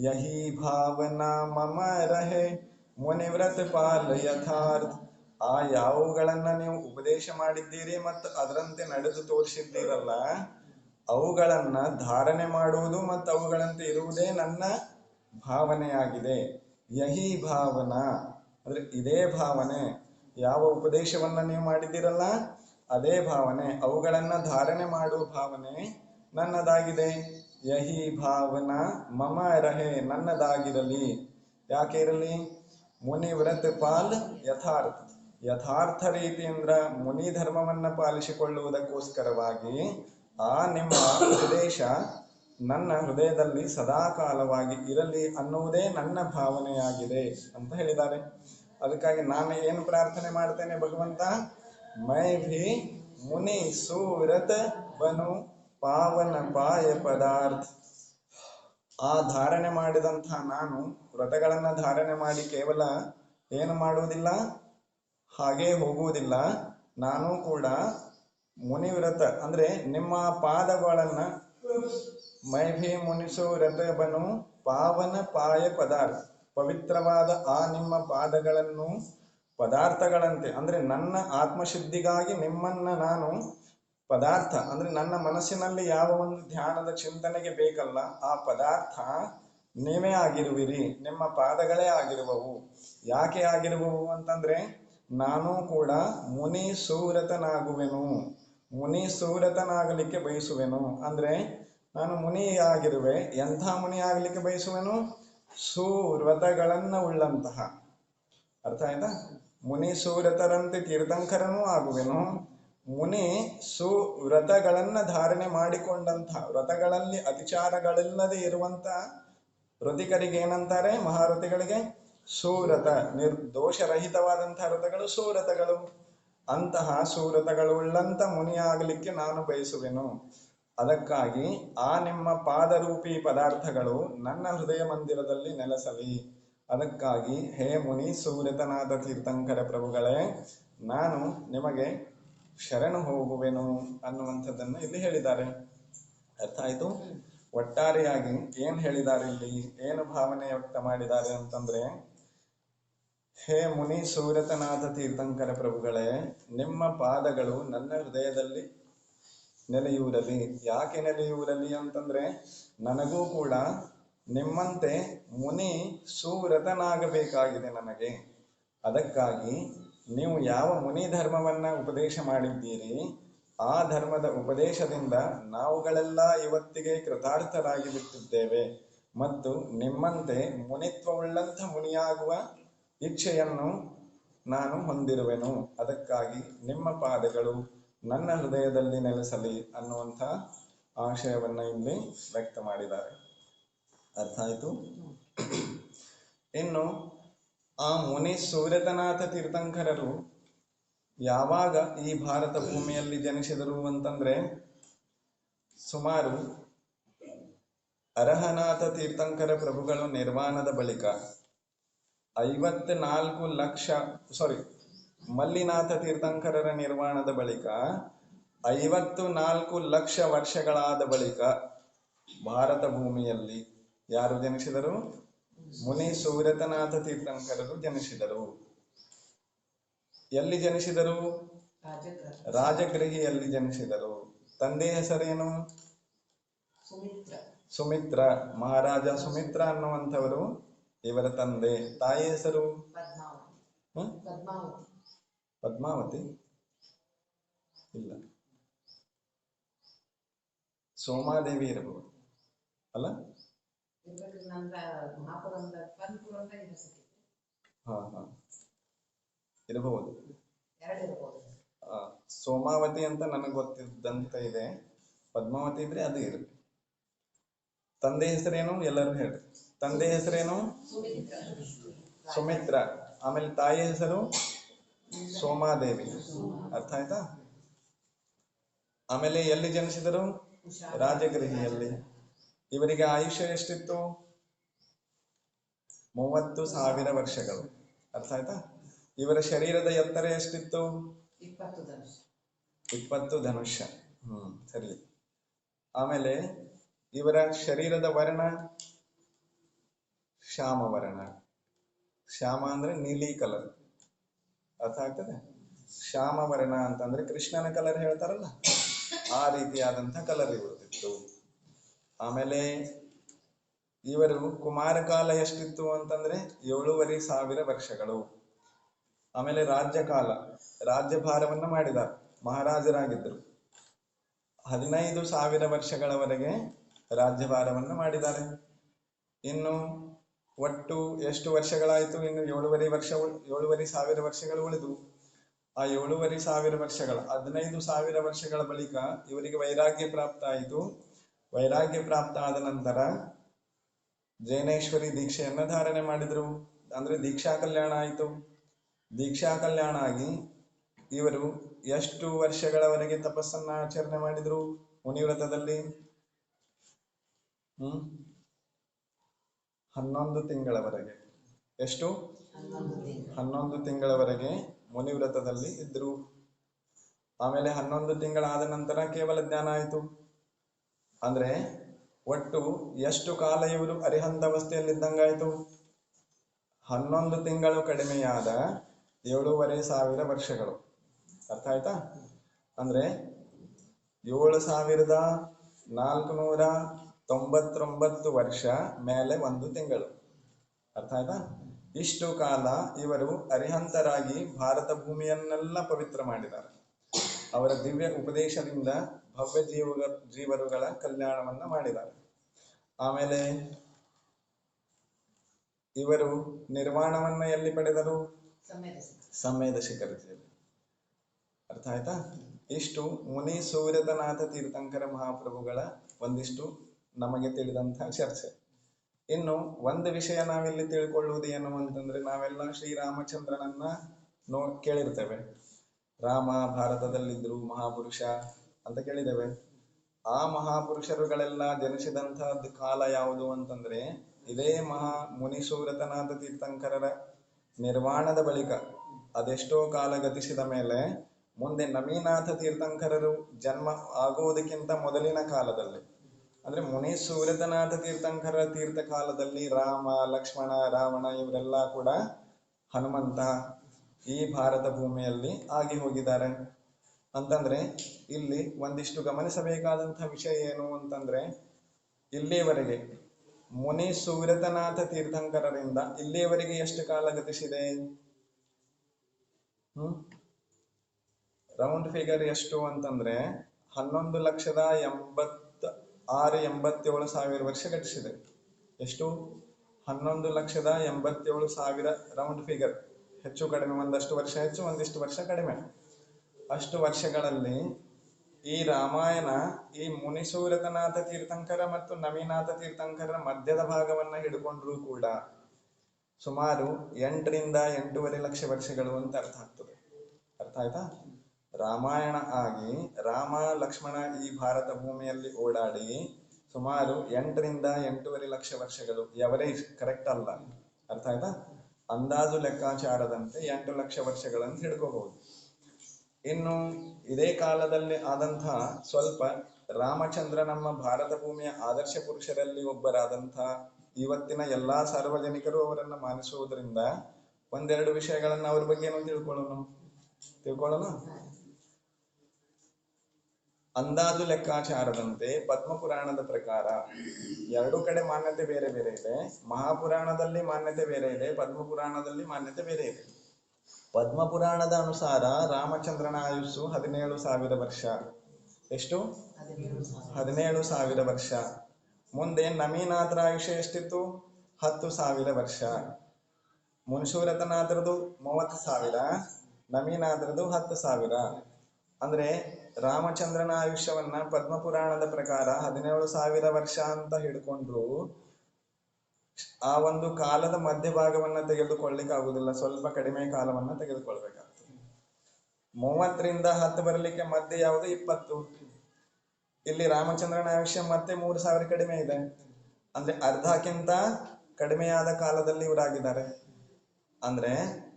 ಯಹಿ ಭಾವನಾ ಮಮ ರಹೆ ಮುನಿವ್ರತ ಪಾಲ ಯಥಾರ್ಥ. ಆ ಯಾವುಗಳನ್ನ ನೀವು ಉಪದೇಶ ಮಾಡಿದ್ದೀರಿ ಮತ್ತು ಅದರಂತೆ ನಡೆದು ತೋರಿಸಿದ್ದೀರಲ್ಲ, ಅವುಗಳನ್ನ ಧಾರಣೆ ಮಾಡುವುದು ಮತ್ತು ಅವುಗಳಂತೆ ಇರುವುದೇ ನನ್ನ ಭಾವನೆಯಾಗಿದೆ. ಯಹಿ ಭಾವನ ಅಂದ್ರೆ ಇದೇ ಭಾವನೆ. ಯಾವ ಉಪದೇಶವನ್ನ ನೀವು ಮಾಡಿದ್ದೀರಲ್ಲ, ಅದೇ ಭಾವನೆ. ಅವುಗಳನ್ನ ಧಾರಣೆ ಮಾಡುವ ಭಾವನೆ ನನ್ನದಾಗಿದೆ. ಯಹಿ ಭಾವನ ಮಮ ರಹೆ ನನ್ನದಾಗಿರಲಿ. ಯಾಕೆ ಇರಲಿ? ಮುನಿ ವ್ರತ ಪಾಲ್ ಯಥಾರ್ಥ. ಯಥಾರ್ಥ ರೀತಿಯಿಂದ ಮುನಿ ಧರ್ಮವನ್ನ ಪಾಲಿಸಿಕೊಳ್ಳುವುದಕ್ಕೋಸ್ಕರವಾಗಿ ಆ ನಿಮ್ಮ ಉಪದೇಶ ನನ್ನ ಹೃದಯದಲ್ಲಿ ಸದಾಕಾಲವಾಗಿ ಇರಲಿ ಅನ್ನುವುದೇ ನನ್ನ ಭಾವನೆಯಾಗಿದೆ ಅಂತ ಹೇಳಿದ್ದಾರೆ. ಅದಕ್ಕಾಗಿ ನಾನು ಏನು ಪ್ರಾರ್ಥನೆ ಮಾಡ್ತೇನೆ ಭಗವಂತ? ಮೈ ಭಿ ಮುನಿ ಸುವ್ರತ ಬನು ಪಾವನ ಪಾಯ ಪದಾರ್ಥ. ಆ ಧಾರಣೆ ಮಾಡಿದಂತಹ ನಾನು ವ್ರತಗಳನ್ನ ಧಾರಣೆ ಮಾಡಿ ಕೇವಲ ಏನು ಮಾಡುವುದಿಲ್ಲ? ಹಾಗೆ ಹೋಗುವುದಿಲ್ಲ. ನಾನು ಕೂಡ ಮುನಿವ್ರತ ಅಂದ್ರೆ ನಿಮ್ಮ ಪಾದಗಳನ್ನ ಮೈಭಿ ಮುನಿಸು ಬನು ಪಾವನ ಪಾಯ ಪದಾರ್ಥ ಪವಿತ್ರವಾದ ಆ ನಿಮ್ಮ ಪಾದಗಳನ್ನು ಪದಾರ್ಥಗಳಂತೆ, ಅಂದ್ರೆ ನನ್ನ ಆತ್ಮಶುದ್ಧಿಗಾಗಿ ನಿಮ್ಮನ್ನ ನಾನು ಪದಾರ್ಥ, ಅಂದ್ರೆ ನನ್ನ ಮನಸ್ಸಿನಲ್ಲಿ ಯಾವ ಒಂದು ಧ್ಯಾನದ ಚಿಂತನೆಗೆ ಬೇಕಲ್ಲ, ಆ ಪದಾರ್ಥ ನೀವೇ ಆಗಿರುವಿರಿ, ನಿಮ್ಮ ಪಾದಗಳೇ ಆಗಿರುವವು. ಯಾಕೆ ಆಗಿರುವವು ಅಂತಂದ್ರೆ, ನಾನು ಕೂಡ ಮುನಿ ಸೂರತನಾಗುವೆನು ಮುನಿ ಸೂರತನಾಗಲಿಕ್ಕೆ ಬಯಸುವೆನು. ಅಂದ್ರೆ ನಾನು ಮುನಿಯಾಗಿರುವೆ. ಎಂಥ ಮುನಿಯಾಗಲಿಕ್ಕೆ ಬಯಸುವೆನು? ಸುವ್ರತಗಳನ್ನ ಉಳ್ಳಂತಹ. ಅರ್ಥ ಆಯ್ತಾ? ಮುನಿ ಸುವ್ರತರಂತೆ ತೀರ್ಥಂಕರನೂ ಆಗುವೆನು. ಮುನಿ ಸುವ್ರತಗಳನ್ನ ಧಾರಣೆ ಮಾಡಿಕೊಂಡಂತಹ ವ್ರತಗಳಲ್ಲಿ ಅತಿಚಾರಗಳಿಲ್ಲದೆ ಇರುವಂತ ವೃತಿಕರಿಗೆ ಏನಂತಾರೆ ಮಹಾರಥಿಗಳಿಗೆ ಸೂರತ ನಿರ್ದೋಷರಹಿತವಾದಂತಹ ವ್ರತಗಳು ಸೂರತಗಳು ಅಂತಹ ಸೂರತಗಳು ಉಳ್ಳಂತ ಮುನಿಯಾಗಲಿಕ್ಕೆ ನಾನು ಬಯಸುವೆನು. ಅದಕ್ಕಾಗಿ ಆ ನಿಮ್ಮ ಪಾದರೂಪಿ ಪದಾರ್ಥಗಳು ನನ್ನ ಹೃದಯ ಮಂದಿರದಲ್ಲಿ ನೆಲೆಸಲಿ. ಅದಕ್ಕಾಗಿ ಹೇ ಮುನಿ ಸೂರ್ಯತನಾದ ತೀರ್ಥಂಕರ ಪ್ರಭುಗಳೇ, ನಾನು ನಿಮಗೆ ಶರಣು ಹೋಗುವೆನು ಅನ್ನುವಂಥದ್ದನ್ನು ಇಲ್ಲಿ ಹೇಳಿದ್ದಾರೆ. ಅರ್ಥ ಆಯ್ತು ಒಟ್ಟಾರೆಯಾಗಿ ಏನ್ ಹೇಳಿದ್ದಾರೆ ಇಲ್ಲಿ? ಏನು ಭಾವನೆ ವ್ಯಕ್ತ ಮಾಡಿದ್ದಾರೆ ಅಂತಂದ್ರೆ, ಹೇ ಮುನಿ ಸೂರತನಾಥ ತೀರ್ಥಂಕರ ಪ್ರಭುಗಳೇ, ನಿಮ್ಮ ಪಾದಗಳು ನನ್ನ ಹೃದಯದಲ್ಲಿ ನೆಲೆಯೂರಲಿ ಯಾಕೆ ನೆಲೆಯೂರಲಿ ಅಂತಂದ್ರೆ ನನಗೂ ಕೂಡ ನಿಮ್ಮಂತೆ ಮುನಿ ಸುವ್ರತನಾಗಬೇಕಾಗಿದೆ ನನಗೆ. ಅದಕ್ಕಾಗಿ ನೀವು ಯಾವ ಮುನಿ ಧರ್ಮವನ್ನ ಉಪದೇಶ ಮಾಡಿದ್ದೀರಿ, ಆ ಧರ್ಮದ ಉಪದೇಶದಿಂದ ನಾವುಗಳೆಲ್ಲ ಇವತ್ತಿಗೆ ಕೃತಾರ್ಥರಾಗಿ ಬಿಟ್ಟಿದ್ದೇವೆ. ಮತ್ತು ನಿಮ್ಮಂತೆ ಮುನಿತ್ವವುಳ್ಳಂಥ ಮುನಿಯಾಗುವ ಇಚ್ಛೆಯನ್ನು ನಾನು ಹೊಂದಿರುವೆನು. ಅದಕ್ಕಾಗಿ ನಿಮ್ಮ ಪಾದಗಳು ನನ್ನ ಹೃದಯದಲ್ಲಿ ನೆಲೆಸಲಿ ಅನ್ನುವಂಥ ಆಶಯವನ್ನ ಇಲ್ಲಿ ವ್ಯಕ್ತ ಮಾಡಿದ್ದಾರೆ. ಅರ್ಥ ಆಯ್ತು ಇನ್ನು ಆ ಮುನಿ ಸೂರ್ಯತನಾಥ ತೀರ್ಥಂಕರರು ಯಾವಾಗ ಈ ಭಾರತ ಭೂಮಿಯಲ್ಲಿ ಜನಿಸಿದರು ಅಂತಂದ್ರೆ ಸುಮಾರು ಅರಹನಾಥ ತೀರ್ಥಂಕರ ಪ್ರಭುಗಳು ನಿರ್ವಾಣದ ಬಳಿಕ ಐವತ್ನಾಲ್ಕು ಲಕ್ಷ ಸಾರಿ ಮಲ್ಲಿನಾಥ ತೀರ್ಥಂಕರರ ನಿರ್ಮಾಣದ ಬಳಿಕ ಐವತ್ತು ನಾಲ್ಕು ಲಕ್ಷ ವರ್ಷಗಳಾದ ಬಳಿಕ ಭಾರತ ಭೂಮಿಯಲ್ಲಿ ಯಾರು ಜನಿಸಿದರು? ಮುನಿ ಸುವ್ರತನಾಥ ತೀರ್ಥಂಕರರು ಜನಿಸಿದರು. ಎಲ್ಲಿ ಜನಿಸಿದರು? ರಾಜಗೃಹಿಯಲ್ಲಿ ಜನಿಸಿದರು. ತಂದೆ ಹೆಸರೇನು? ಸುಮಿತ್ರ. ಸುಮಿತ್ರ. ಮಹಾರಾಜ ಸುಮಿತ್ರ ಅನ್ನುವಂಥವರು ಇವರ ತಂದೆ. ತಾಯಿ ಹೆಸರು? ಪದ್ಮಾವತಿ? ಇಲ್ಲ. ಸೋಮಾದೇವಿ ಇರಬಹುದು. ಅಲ್ಲ? ಹಾ ಹಾ. ಇರಬಹುದು. ಸೋಮಾವತಿ ಅಂತ ನನಗೆ ಗೊತ್ತಿದ್ದಂತ ಇದೆ. ಪದ್ಮಾವತಿ ಇದ್ರೆ ಅದು ಇರುತ್ತೆ. ತಂದೆ ಹೆಸರೇನು? ಎಲ್ಲರೂ ಹೇಳಿ ತಂದೆ ಹೆಸರೇನು? ಸುಮಿತ್ರ. ಆಮೇಲೆ ತಾಯಿ ಹೆಸರು? ಸೋಮಾದೇವಿ. ಅರ್ಥ ಆಯ್ತಾ? ಆಮೇಲೆ ಎಲ್ಲಿ ಜನಿಸಿದರು? ರಾಜಗೃಹಿಯಲ್ಲಿ ಇವರಿಗೆ ಆಯುಷ್ಯ ಎಷ್ಟಿತ್ತು? ಮೂವತ್ತು ಸಾವಿರ ವರ್ಷಗಳು. ಅರ್ಥ ಆಯ್ತಾ? ಇವರ ಶರೀರದ ಎತ್ತರ ಎಷ್ಟಿತ್ತು? ಇಪ್ಪತ್ತು ಧನುಷ್ಯ ಹ್ಮ್ ಸರಿ. ಆಮೇಲೆ ಇವರ ಶರೀರದ ವರ್ಣ? ಶ್ಯಾಮ ವರ್ಣ ಶ್ಯಾಮ ಅಂದ್ರೆ ನೀಲಿ ಕಲರ್ ಅರ್ಥ ಆಗ್ತದೆ ಶ್ಯಾಮ ವರ್ಣ ಅಂತಂದ್ರೆ ಕೃಷ್ಣನ ಕಲರ್ ಹೇಳ್ತಾರಲ್ಲ? ಆ ರೀತಿಯಾದಂಥ ಕಲರ್ ಇರುತ್ತಿತ್ತು. ಆಮೇಲೆ ಇವರು ಕುಮಾರ ಕಾಲ ಎಷ್ಟಿತ್ತು ಅಂತಂದ್ರೆ ಏಳೂವರೆ ಸಾವಿರ ವರ್ಷಗಳು. ಆಮೇಲೆ ರಾಜ್ಯ ಕಾಲ ರಾಜ್ಯಭಾರವನ್ನ ಮಾಡಿದ ಮಹಾರಾಜರಾಗಿದ್ದರು. ಹದಿನೈದು ಸಾವಿರ ವರ್ಷಗಳವರೆಗೆ ರಾಜ್ಯಭಾರವನ್ನು ಮಾಡಿದ್ದಾರೆ. ಇನ್ನು ಒಟ್ಟು ಎಷ್ಟು ವರ್ಷಗಳಾಯಿತು? ಇನ್ನು ಏಳುವರೆ ವರ್ಷ ಏಳುವರೆ ಸಾವಿರ ವರ್ಷಗಳು ಉಳಿದು, ಆ ಏಳುವರೆ ಸಾವಿರ ವರ್ಷಗಳ, ಹದಿನೈದು ಸಾವಿರ ವರ್ಷಗಳ ಬಳಿಕ ಇವರಿಗೆ ವೈರಾಗ್ಯ ಪ್ರಾಪ್ತ ಆಯಿತು. ವೈರಾಗ್ಯ ಪ್ರಾಪ್ತ ಆದ ನಂತರ ಜೈನೇಶ್ವರಿ ದೀಕ್ಷೆಯನ್ನ ಧಾರಣೆ ಮಾಡಿದ್ರು. ಅಂದ್ರೆ ದೀಕ್ಷಾ ಕಲ್ಯಾಣ ಆಯಿತು. ದೀಕ್ಷಾ ಕಲ್ಯಾಣ ಆಗಿ ಇವರು ಎಷ್ಟು ವರ್ಷಗಳವರೆಗೆ ತಪಸ್ಸನ್ನ ಆಚರಣೆ ಮಾಡಿದ್ರು ಮುನಿವ್ರತದಲ್ಲಿ? ಹ್ಮ್? ಹನ್ನೊಂದು ತಿಂಗಳವರೆಗೆ. ಎಷ್ಟು? ಹನ್ನೊಂದು ತಿಂಗಳು. ಹನ್ನೊಂದು ತಿಂಗಳವರೆಗೆ ಮುನಿವ್ರತದಲ್ಲಿ ಇದ್ರು. ಆಮೇಲೆ ಹನ್ನೊಂದು ತಿಂಗಳಾದ ನಂತರ ಕೇವಲ ಜ್ಞಾನ ಆಯಿತು. ಅಂದ್ರೆ ಒಟ್ಟು ಎಷ್ಟು ಕಾಲ ಇವರು ಅರಿಹಂತ ಅವಸ್ಥೆಯಲ್ಲಿದ್ದಂಗಾಯಿತು? ಹನ್ನೊಂದು ತಿಂಗಳು ಕಡಿಮೆಯಾದ ಏಳೂವರೆ ಸಾವಿರ ವರ್ಷಗಳು. ಅರ್ಥ ಆಯ್ತಾ? ಅಂದ್ರೆ ಏಳು ಸಾವಿರದ ನಾಲ್ಕುನೂರ ತೊಂಬತ್ತೊಂಬತ್ತು ವರ್ಷ ಮೇಲೆ ಒಂದು ತಿಂಗಳು. ಅರ್ಥ ಆಯ್ತಾ? ಇಷ್ಟು ಕಾಲ ಇವರು ಅರಿಹಂತರಾಗಿ ಭಾರತ ಭೂಮಿಯನ್ನೆಲ್ಲ ಪವಿತ್ರ ಮಾಡಿದ್ದಾರೆ. ಅವರ ದಿವ್ಯ ಉಪದೇಶದಿಂದ ಭವ್ಯ ಜೀವ ಜೀವರುಗಳ ಕಲ್ಯಾಣವನ್ನ ಮಾಡಿದ್ದಾರೆ. ಆಮೇಲೆ ಇವರು ನಿರ್ವಾಣವನ್ನ ಎಲ್ಲಿ ಪಡೆದರು? ಸಂವೇದ ಶಿಖರದಲ್ಲಿ ಅರ್ಥ ಆಯ್ತಾ? ಇಷ್ಟು ಮುನಿ ಸೂರ್ಯತನಾಥ ತೀರ್ಥಂಕರ ಮಹಾಪ್ರಭುಗಳ ಒಂದಿಷ್ಟು ನಮಗೆ ತಿಳಿದಂತಹ ಚರ್ಚೆ. ಇನ್ನು ಒಂದು ವಿಷಯ ನಾವಿಲ್ಲಿ ತಿಳ್ಕೊಳ್ಳುವುದು ಏನು ಅಂತಂದ್ರೆ ನಾವೆಲ್ಲ ಶ್ರೀರಾಮಚಂದ್ರನನ್ನ ನೋ, ಕೇಳಿರ್ತೇವೆ. ರಾಮ ಭಾರತದಲ್ಲಿದ್ರು ಮಹಾಪುರುಷ ಅಂತ ಕೇಳಿದ್ದೇವೆ. ಆ ಮಹಾಪುರುಷರುಗಳೆಲ್ಲ ಜನಿಸಿದಂತಹದ್ದು ಕಾಲ ಯಾವುದು ಅಂತಂದ್ರೆ ಇದೇ ಮಹಾ ಮುನಿಸೂರತನಾಥ ತೀರ್ಥಂಕರರ ನಿರ್ವಾಣದ ಬಳಿಕ ಅದೆಷ್ಟೋ ಕಾಲ ಗತಿಸಿದ ಮೇಲೆ ಮುಂದೆ ನವೀನಾಥ ತೀರ್ಥಂಕರರು ಜನ್ಮ ಆಗುವುದಕ್ಕಿಂತ ಮೊದಲಿನ ಕಾಲದಲ್ಲಿ ಅಂದ್ರೆ ಮುನಿ ಸೂರ್ಯತನಾಥ ತೀರ್ಥಂಕರ ತೀರ್ಥ ಕಾಲದಲ್ಲಿ ರಾಮ, ಲಕ್ಷ್ಮಣ, ರಾವಣ ಇವರೆಲ್ಲ ಕೂಡ ಹನುಮಂತ ಈ ಭಾರತ ಭೂಮಿಯಲ್ಲಿ ಆಗಿ ಹೋಗಿದ್ದಾರೆ. ಅಂತಂದ್ರೆ ಇಲ್ಲಿ ಒಂದಿಷ್ಟು ಗಮನಿಸಬೇಕಾದಂತಹ ವಿಷಯ ಏನು ಅಂತಂದ್ರೆ ಇಲ್ಲಿಯವರೆಗೆ ಮುನಿ ಸೂರ್ಯತನಾಥ ತೀರ್ಥಂಕರರಿಂದ ಇಲ್ಲಿಯವರೆಗೆ ಎಷ್ಟು ಕಾಲ ಗತಿಸಿದೆ? ಹ್ಮ್? ರೌಂಡ್ ಫಿಗರ್ ಎಷ್ಟು ಅಂತಂದ್ರೆ ಹನ್ನೊಂದು ಲಕ್ಷದ ಎಂಬತ್ತ ಆರು ಎಂಬತ್ತೇಳು ಸಾವಿರ ವರ್ಷ ಘಟಿಸಿದೆ ಎಷ್ಟು? ಹನ್ನೊಂದು ಲಕ್ಷದ ಎಂಬತ್ತೇಳು ಸಾವಿರ ರೌಂಡ್ ಫಿಗರ್. ಹೆಚ್ಚು ಕಡಿಮೆ ಒಂದಷ್ಟು ವರ್ಷ, ಹೆಚ್ಚು ಒಂದಿಷ್ಟು ವರ್ಷ ಕಡಿಮೆ. ಅಷ್ಟು ವರ್ಷಗಳಲ್ಲಿ ಈ ರಾಮಾಯಣ, ಈ ಮುನಿಸೂರತನಾಥ ತೀರ್ಥಂಕರ ಮತ್ತು ನವೀನಾಥ ತೀರ್ಥಂಕರ ಮಧ್ಯದ ಭಾಗವನ್ನ ಹಿಡ್ಕೊಂಡ್ರೂ ಕೂಡ ಸುಮಾರು ಎಂಟರಿಂದ ಎಂಟೂವರೆ ಲಕ್ಷ ವರ್ಷಗಳು ಅಂತ ಅರ್ಥ ಆಗ್ತದೆ. ಅರ್ಥ ಆಯ್ತಾ? ರಾಮಾಯಣ ಆಗಿ ರಾಮ, ಲಕ್ಷ್ಮಣ ಈ ಭಾರತ ಭೂಮಿಯಲ್ಲಿ ಓಡಾಡಿ ಸುಮಾರು ಎಂಟರಿಂದ ಎಂಟೂವರೆ ಲಕ್ಷ ವರ್ಷಗಳು ಎವರೇಜ್ ಕರೆಕ್ಟ್ ಅಲ್ಲ, ಅರ್ಥ ಆಯ್ತಾ? ಅಂದಾಜು ಲೆಕ್ಕಾಚಾರದಂತೆ ಎಂಟು ಲಕ್ಷ ವರ್ಷಗಳನ್ನು ಹಿಡ್ಕೋಬಹುದು. ಇನ್ನು ಇದೇ ಕಾಲದಲ್ಲಿ ಆದಂತಹ ಸ್ವಲ್ಪ ರಾಮಚಂದ್ರ ನಮ್ಮ ಭಾರತ ಭೂಮಿಯ ಆದರ್ಶ ಪುರುಷರಲ್ಲಿ ಒಬ್ಬರಾದಂತಹ ಇವತ್ತಿನ ಎಲ್ಲಾ ಸಾರ್ವಜನಿಕರು ಅವರನ್ನ ಮಾನಿಸುವುದರಿಂದ ಒಂದೆರಡು ವಿಷಯಗಳನ್ನ ಅವ್ರ ಬಗ್ಗೆ ನಾವು ತಿಳ್ಕೊಳ್ಳೋಣ. ತಿಳ್ಕೊಳ್ಳೋಣ? ಅಂದಾಜು ಲೆಕ್ಕಾಚಾರದಂತೆ ಪದ್ಮಪುರಾಣದ ಪ್ರಕಾರ ಎರಡು ಕಡೆ ಮಾನ್ಯತೆ ಬೇರೆ ಬೇರೆ ಇದೆ. ಮಹಾಪುರಾಣದಲ್ಲಿ ಮಾನ್ಯತೆ ಬೇರೆ ಇದೆ, ಪದ್ಮಪುರಾಣದಲ್ಲಿ ಮಾನ್ಯತೆ ಬೇರೆ ಇದೆ. ಪದ್ಮಪುರಾಣದ ಅನುಸಾರ ರಾಮಚಂದ್ರನ ಆಯುಸ್ಸು ಹದಿನೇಳು ಸಾವಿರ ವರ್ಷ. ಎಷ್ಟು? ಹದಿನೇಳು ಸಾವಿರ ವರ್ಷ. ಮುಂದೆ ನಮೀನಾಥರ ಆಯುಷ್ಯ ಎಷ್ಟಿತ್ತು? ಹತ್ತು ಸಾವಿರ ವರ್ಷ. ಮುನ್ಶೂರತನಾಥರದು ಮೂವತ್ತು ಸಾವಿರ ನಮೀನಾಥರದು ಹತ್ತು ಸಾವಿರ. ಅಂದ್ರೆ ರಾಮಚಂದ್ರನ ಆಯುಷ್ಯವನ್ನ ಪದ್ಮಪುರಾಣದ ಪ್ರಕಾರ ಹದಿನೇಳು ಸಾವಿರ ವರ್ಷ ಅಂತ ಹಿಡ್ಕೊಂಡ್ರು, ಆ ಒಂದು ಕಾಲದ ಮಧ್ಯಭಾಗವನ್ನ ತೆಗೆದುಕೊಳ್ಳಿಕ್ಕೆ ಆಗುದಿಲ್ಲ. ಸ್ವಲ್ಪ ಕಡಿಮೆ ಕಾಲವನ್ನ ತೆಗೆದುಕೊಳ್ಬೇಕಾಗ್ತದೆ. ಮೂವತ್ತರಿಂದ ಹತ್ತು ಬರಲಿಕ್ಕೆ ಮಧ್ಯೆ ಯಾವುದು ಇಪ್ಪತ್ತು. ಇಲ್ಲಿ ರಾಮಚಂದ್ರನ ಆಯುಷ್ಯ ಮತ್ತೆ ಮೂರು ಸಾವಿರ ಕಡಿಮೆ ಇದೆ. ಅಂದ್ರೆ ಅರ್ಧಕ್ಕಿಂತ ಕಡಿಮೆಯಾದ ಕಾಲದಲ್ಲಿ ಇವರಾಗಿದ್ದಾರೆ. ಅಂದ್ರೆ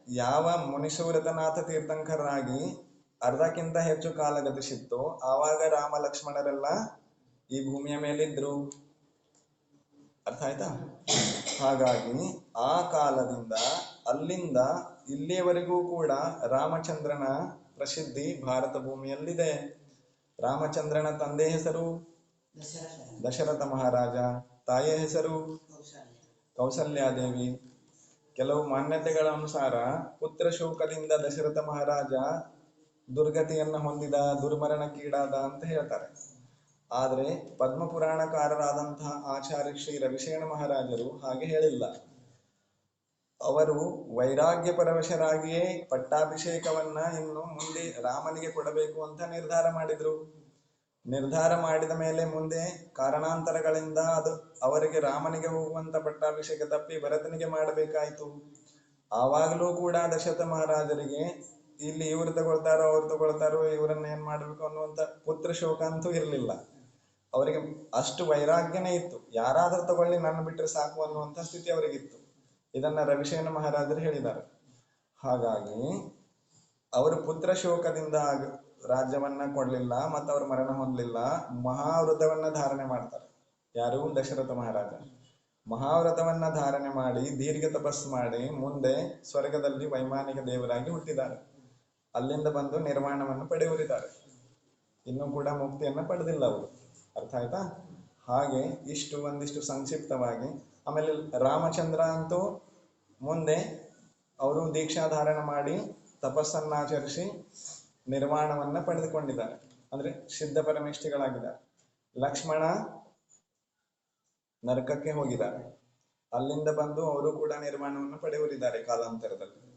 ಯಾವ ಮುನಿಶೂರತನಾಥ ತೀರ್ಥಂಕರಾಗಿ ಅರ್ಧಕ್ಕಿಂತ ಹೆಚ್ಚು ಕಾಲ ಗತಿಸಿತ್ತು. ಆವಾಗ ರಾಮ ಲಕ್ಷ್ಮಣರೆಲ್ಲ ಈ ಭೂಮಿಯ ಮೇಲಿದ್ರು. ಅರ್ಥ ಆಯ್ತಾ? ಹಾಗಾಗಿ ಆ ಕಾಲದಿಂದ ಅಲ್ಲಿಂದ ಇಲ್ಲಿಯವರೆಗೂ ಕೂಡ ರಾಮಚಂದ್ರನ ಪ್ರಸಿದ್ಧಿ ಭಾರತ ಭೂಮಿಯಲ್ಲಿದೆ. ರಾಮಚಂದ್ರನ ತಂದೆ ಹೆಸರು? ದಶರಥ ಮಹಾರಾಜ. ತಾಯಿಯ ಹೆಸರು? ಕೌಸಲ್ಯಾದೇವಿ ಕೆಲವು ಮಾನ್ಯತೆಗಳ ಅನುಸಾರ ಪುತ್ರ ಶೋಕದಿಂದ ದಶರಥ ಮಹಾರಾಜ ದುರ್ಗತಿಯನ್ನ ಹೊಂದಿದ ದುರ್ಮರಣಕ್ಕೀಡಾದ ಅಂತ ಹೇಳ್ತಾರೆ. ಆದ್ರೆ ಪದ್ಮಪುರಾಣಕಾರರಾದಂತಹ ಆಚಾರ್ಯ ಶ್ರೀ ರವಿಶೇಣ ಮಹಾರಾಜರು ಹಾಗೆ ಹೇಳಿಲ್ಲ. ಅವರು ವೈರಾಗ್ಯ ಪರವಶರಾಗಿಯೇ ಪಟ್ಟಾಭಿಷೇಕವನ್ನ ಇನ್ನು ಮುಂದೆ ರಾಮನಿಗೆ ಕೊಡಬೇಕು ಅಂತ ನಿರ್ಧಾರ ಮಾಡಿದ್ರು. ನಿರ್ಧಾರ ಮಾಡಿದ ಮೇಲೆ ಮುಂದೆ ಕಾರಣಾಂತರಗಳಿಂದ ಅದು ಅವರಿಗೆ ರಾಮನಿಗೆ ಹೋಗುವಂತ ಪಟ್ಟಾಭಿಷೇಕ ತಪ್ಪಿ ಭರತನಿಗೆ ಮಾಡಬೇಕಾಯಿತು. ಆವಾಗಲೂ ಕೂಡ ದಶರಥ ಮಹಾರಾಜರಿಗೆ ಇಲ್ಲಿ ಇವ್ರು ತಗೊಳ್ತಾರೋ ಅವ್ರು ತಗೊಳ್ತಾರೋ ಇವರನ್ನ ಏನ್ ಮಾಡ್ಬೇಕು ಅನ್ನುವಂತ ಪುತ್ರ ಶೋಕ ಅಂತೂ ಇರಲಿಲ್ಲ. ಅವರಿಗೆ ಅಷ್ಟು ವೈರಾಗ್ಯನೇ ಇತ್ತು. ಯಾರಾದ್ರೂ ತಗೊಳ್ಳಿ, ನನ್ನ ಬಿಟ್ಟರೆ ಸಾಕು ಅನ್ನುವಂತ ಸ್ಥಿತಿ ಅವರಿಗಿತ್ತು. ಇದನ್ನ ರವಿಶೇನ ಮಹಾರಾಜರು ಹೇಳಿದ್ದಾರೆ. ಹಾಗಾಗಿ ಅವರು ಪುತ್ರ ಶೋಕದಿಂದ ರಾಜ್ಯವನ್ನ ಕೊಡ್ಲಿಲ್ಲ ಮತ್ತು ಅವ್ರ ಮರಣ ಹೊಂದಲಿಲ್ಲ. ಮಹಾವ್ರತವನ್ನ ಧಾರಣೆ ಮಾಡ್ತಾರೆ. ಯಾರು? ದಶರಥ ಮಹಾರಾಜ. ಮಹಾವ್ರತವನ್ನ ಧಾರಣೆ ಮಾಡಿ ದೀರ್ಘ ತಪಸ್ಸು ಮಾಡಿ ಮುಂದೆ ಸ್ವರ್ಗದಲ್ಲಿ ವೈಮಾನಿಕ ದೇವರಾಗಿ ಹುಟ್ಟಿದ್ದಾರೆ. ಅಲ್ಲಿಂದ ಬಂದು ನಿರ್ಮಾಣವನ್ನು ಪಡೆಯುವರಿದ್ದಾರೆ ಇನ್ನೂ ಕೂಡ ಮುಕ್ತಿಯನ್ನ ಪಡೆದಿಲ್ಲ ಅವರು. ಅರ್ಥ ಆಯ್ತಾ? ಹಾಗೆ ಇಷ್ಟು ಒಂದಿಷ್ಟು ಸಂಕ್ಷಿಪ್ತವಾಗಿ, ಆಮೇಲೆ ರಾಮಚಂದ್ರ ಅಂತೂ ಮುಂದೆ ಅವರು ದೀಕ್ಷಾಧಾರಣ ಮಾಡಿ ತಪಸ್ಸನ್ನಾಚರಿಸಿ ನಿರ್ವಾಣವನ್ನ ಪಡೆದುಕೊಂಡಿದ್ದಾರೆ. ಅಂದ್ರೆ ಸಿದ್ಧ ಪರಮೇಷ್ಠಿಗಳಾಗಿದ್ದಾರೆ. ಲಕ್ಷ್ಮಣ ನರಕಕ್ಕೆ ಹೋಗಿದ್ದಾರೆ. ಅಲ್ಲಿಂದ ಬಂದು ಅವರು ಕೂಡ ನಿರ್ಮಾಣವನ್ನು ಪಡೆಯುವರಿದ್ದಾರೆ ಕಾಲಾಂತರದಲ್ಲಿ.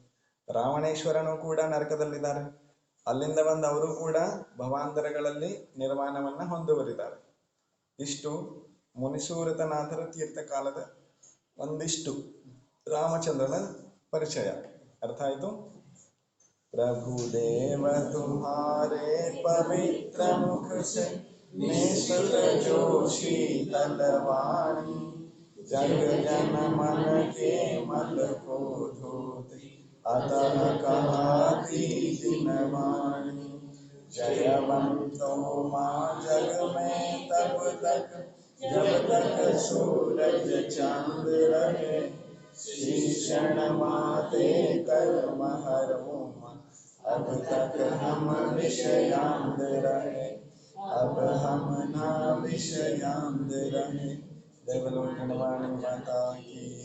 ರಾವಣೇಶ್ವರನು ಕೂಡ ನರಕದಲ್ಲಿದ್ದಾರೆ ಅಲ್ಲಿಂದ ಬಂದು ಅವರು ಕೂಡ ಭವಾಂತರಗಳಲ್ಲಿ ನಿರ್ಮಾಣವನ್ನ ಹೊಂದುವರಿದ್ದಾರೆ ಇಷ್ಟು ಮುನಿಸೂರತನಾಥರ ತೀರ್ಥ ಕಾಲದ ಒಂದಿಷ್ಟು ರಾಮಚಂದ್ರನ ಪರಿಚಯ ಅರ್ಥ ಆಯ್ತು प्रभु देव तुम्हारे पवित्र मुख से निस्तुत जो शीतल वाणी जग जन मन के मल को धोते अतः कहाती जयवंतो माँ जग में तब तक, जब तक सूरज चाँद रहे। श्रीषण माते कर्म हरो अब तक हम विषयांद रहे। अब हम ना विषयांद रहे। देवलोक माता की।